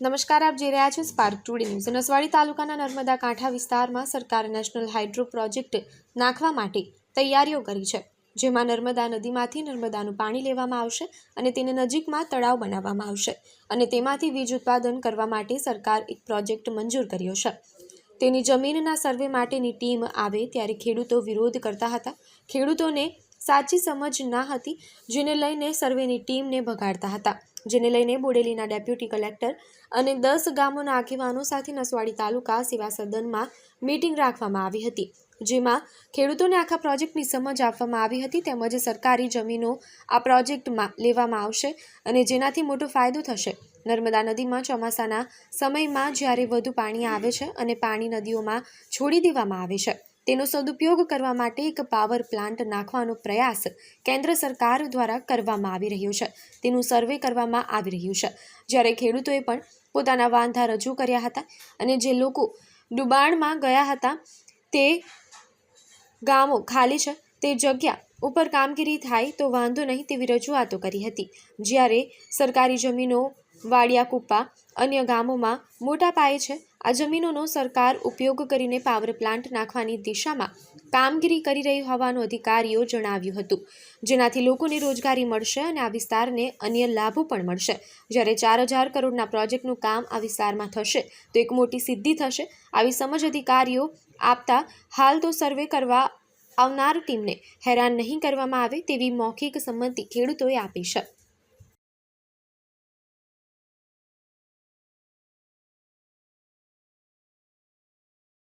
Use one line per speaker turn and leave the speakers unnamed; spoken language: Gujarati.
નમસ્કાર, આપ જોઈ રહ્યા છો સ્પાર્ક ટુડે ન્યૂઝ નસવાડી તાલુકાના નર્મદા કાંઠા વિસ્તારમાં સરકારે નેશનલ હાઇડ્રો પ્રોજેક્ટ નાખવા માટે તૈયારીઓ કરી છે, જેમાં નર્મદા નદીમાંથી નર્મદાનું પાણી લેવામાં આવશે અને તેને નજીકમાં તળાવ બનાવવામાં આવશે અને તેમાંથી વીજ ઉત્પાદન કરવા માટે સરકાર એક પ્રોજેક્ટ મંજૂર કર્યો છે. તેની જમીનના સર્વે માટેની ટીમ આવે ત્યારે ખેડૂતો વિરોધ કરતા હતા. ખેડૂતોને સાચી સમજ ના હતી, જેને લઈને સર્વેની ટીમને ભગાડતા હતા, જેને લઈને બોડેલીના ડેપ્યુટી કલેક્ટર અને દસ ગામોના આગેવાનો સાથે નસવાડી તાલુકા સેવા સદનમાં મીટિંગ રાખવામાં આવી હતી, જેમાં ખેડૂતોને આખા પ્રોજેક્ટની સમજ આપવામાં આવી હતી તેમજ સરકારી જમીનો આ પ્રોજેક્ટમાં લેવામાં આવશે અને જેનાથી મોટો ફાયદો થશે. નર્મદા નદીમાં ચોમાસાના સમયમાં જ્યારે વધુ પાણી આવે છે અને પાણી નદીઓમાં છોડી દેવામાં આવે છે તેનો સદુપયોગ કરવા માટે એક પાવર પ્લાન્ટ નાખવાનો પ્રયાસ કેન્દ્ર સરકાર દ્વારા કરવામાં આવી રહ્યો છે. તેનું સર્વે કરવામાં આવી રહ્યું છે. જ્યારે ખેડૂતોએ પણ પોતાના વાંધા રજૂ કર્યા હતા અને જે લોકો ડુબાણમાં ગયા હતા તે ગામો ખાલી છે તે જગ્યા ઉપર કામગીરી થાય તો વાંધો નહીં તેવી રજૂઆતો કરી હતી. જ્યારે સરકારી જમીનો વાડિયા કુપ્પા અન્ય ગામોમાં મોટા પાયે છે. આ જમીનોનો સરકાર ઉપયોગ કરીને પાવર પ્લાન્ટ નાખવાની દિશામાં કામગીરી કરી રહી હોવાનું અધિકારીઓ જણાવ્યું હતું. જેનાથી લોકોને રોજગારી મળશે અને આ વિસ્તારને અન્ય લાભો પણ મળશે. જ્યારે ચાર હજાર કરોડના પ્રોજેક્ટનું કામ આ વિસ્તારમાં થશે, તો એક મોટી સિદ્ધિ થશે. આવી સમજ અધિકારીઓ આપતા હાલ તો સર્વે કરવા આવનાર ટીમને હેરાન નહીં કરવામાં આવે તેવી મૌખિક સંમતિ ખેડૂતોએ આપી છે.